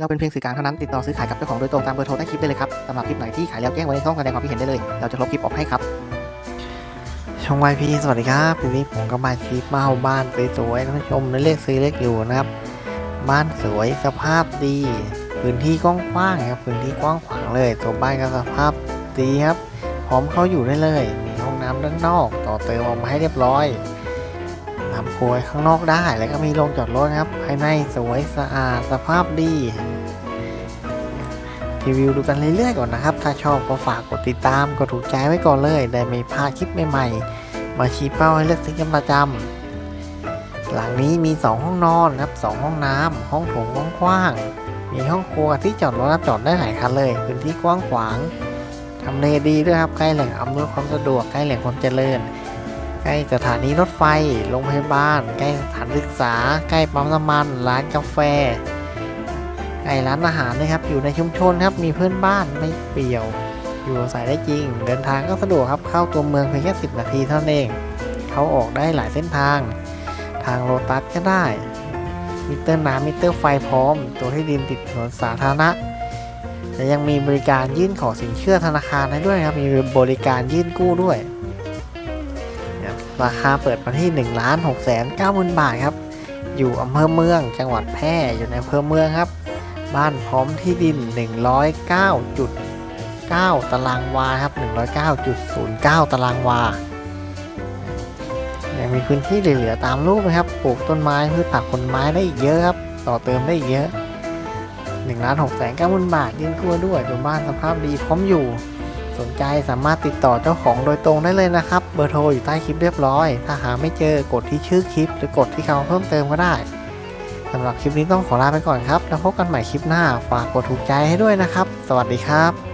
เราเป็นเพียงสื่อกลางเท่านั้นติดต่อซื้อขายกับเจ้าของโดยตรงตามเบอร์โทรใต้คลิปได้เลยครับสำหรับคลิปไหนที่ขายแล้วแจ้งไว้ในช่องแสดงความคิดเห็นได้เลย เราจะลบคลิปออกให้ครับ ช่องวายพีสวัสดีครับวันนี้ผมก็มาคลิปมาเอาบ้านสวยๆท่านผู้ชมในเลขซื้อเลขอยู่นะครับ บ้านสวยสภาพดี พื้นที่กว้างๆครับพื้นที่กว้างขวางเลยตัวบ้านก็สภาพดีครับพร้อมเข้าอยู่ได้เลย มีห้องน้ำด้านนอก ต่อเติมออกมาให้เรียบร้อย ทำครัวข้างนอกได้แล้วก็มีโรงจอดรถครับ ภายในสวยสะอาดสภาพดีรีวิวดูกันเรื่อยๆก่อนนะครับ ถ้าชอบก็ฝากกดติดตามกดถูกใจไว้ก่อนเลย ได้ไม่พลาดคลิปใหม่ๆ มาชี้เป้าให้เลือกซื้อกันประจำหลังนี้มี 2 ห้องนอนครับ 2 ห้องน้ำห้องโถงกว้างๆมีห้องครัวที่จอดรถจอดได้หลายคันเลย พื้นที่กว้างขวางทำเลดีด้วยครับใกล้แหล่งอำนวยความสะดวกใกล้แหล่งความเจริญ ใกล้สถานีรถไฟ โรงพยาบาล ใกล้สถานศึกษา ใกล้ปั๊มน้ำมัน ร้านกาแฟ ใกล้ร้านอาหารนะครับ อยู่ในชุมชนครับ มีเพื่อนบ้านไม่เปี่ยว อยู่อาศัยได้จริง เดินทางก็สะดวกครับ เข้าตัวเมืองเพียงแค่ 10 นาทีเท่านั้นเอง เขาออกได้หลายเส้นทาง ทางโลตัสก็ได้ มิเตอร์น้ำมิเตอร์ไฟพร้อม ตัวที่ดินติดถนนสาธารณะและยังมีบริการยื่นขอสินเชื่อธนาคารให้ด้วยครับ มีบริการยื่นกู้ด้วย เนี่ยราคาเปิดมาที่1ล้าน6แสน9หมื่นบาทครับ อยู่อำเภอเมือง จังหวัดแพร่อยู่ในอำเภอเมืองครับ บ้านพร้อมที่ดิน 109.9 ตารางวาครับ 109.09 ตารางวายังมีพื้นที่เหลือๆตามรูปนะครับ ปลูกต้นไม้พืชผักผลไม้ได้อีกเยอะครับ ต่อเติมได้อีกเยอะ1ล้าน6แสนเก้าหมื่นบาทยื่นกู้ด้วยเป็นบ้านสภาพดีพร้อมอยู่ สนใจสามารถติดต่อเจ้าของโดยตรงได้เลยนะครับ เบอร์โทรอยู่ใต้คลิปเรียบร้อย ถ้าหาไม่เจอกดที่ชื่อคลิป หรือกดที่คำเพิ่มเติมก็ได้สำหรับคลิปนี้ต้องขอลาไปก่อนครับ แล้วพบกันใหม่คลิปหน้า ฝากกดถูกใจให้ด้วยนะครับ สวัสดีครับ